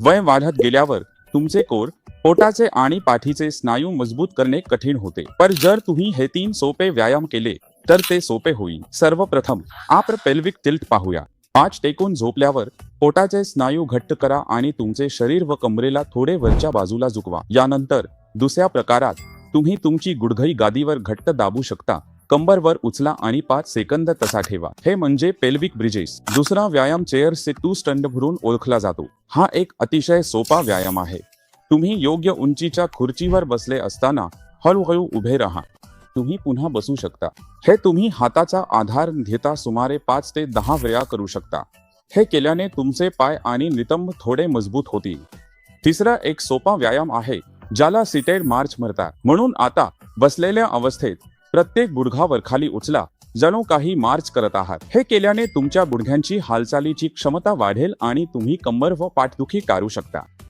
वय वाढत गेल्यावर तुमचे कोर पोटाचे आणि पाठीचे स्नायू मजबूत करणे कठीण होते. पर जर तुम्ही हे तीन सोपे व्यायाम केले तर ते सोपे होईल. सर्वप्रथम आप्र पेल्विक टिल्ट पाहूया. पाच टेकून झोपल्यावर पोटाचे स्नायू घट्ट करा आणि तुमचे शरीर व कमरेला थोडे वरच्या बाजूला झुकवा. यानंतर दुसऱ्या प्रकारात तुम्ही तुमची गुडघई गादीवर घट्ट दाबू शकता. कंबरवर उचला आणि पाच सेकंद तसा ठेवा. हे म्हणजे पेल्विक ब्रिजेस. दुसरा व्यायाम चेअर से टू स्टंड भरून ओळखला जातो. हा एक अतिशय सोपा व्यायाम आहे. तुम्ही योग्य उंचीच्या खुर्चीवर बसले असताना हळूहळू उभे राहा. तुम्ही पुन्हा बसू शकता. हे तुम्ही हाताचा आधार घेता सुमारे पाच ते दहा वेळा करू शकता. हे केल्याने तुमचे पाय आणि नितंब थोडे मजबूत होतील. तिसरा एक सोपा व्यायाम आहे ज्याला सिटेड मार्च म्हणतात. म्हणून आता बसलेल्या अवस्थेत प्रत्येक गुडघावर खाली उचला जणू काही मार्च करत आहात. हे केल्याने तुमच्या गुडघ्यांची हालचालीची क्षमता वाढेल आणि तुम्ही कंबर व पाठदुखी काढू शकता.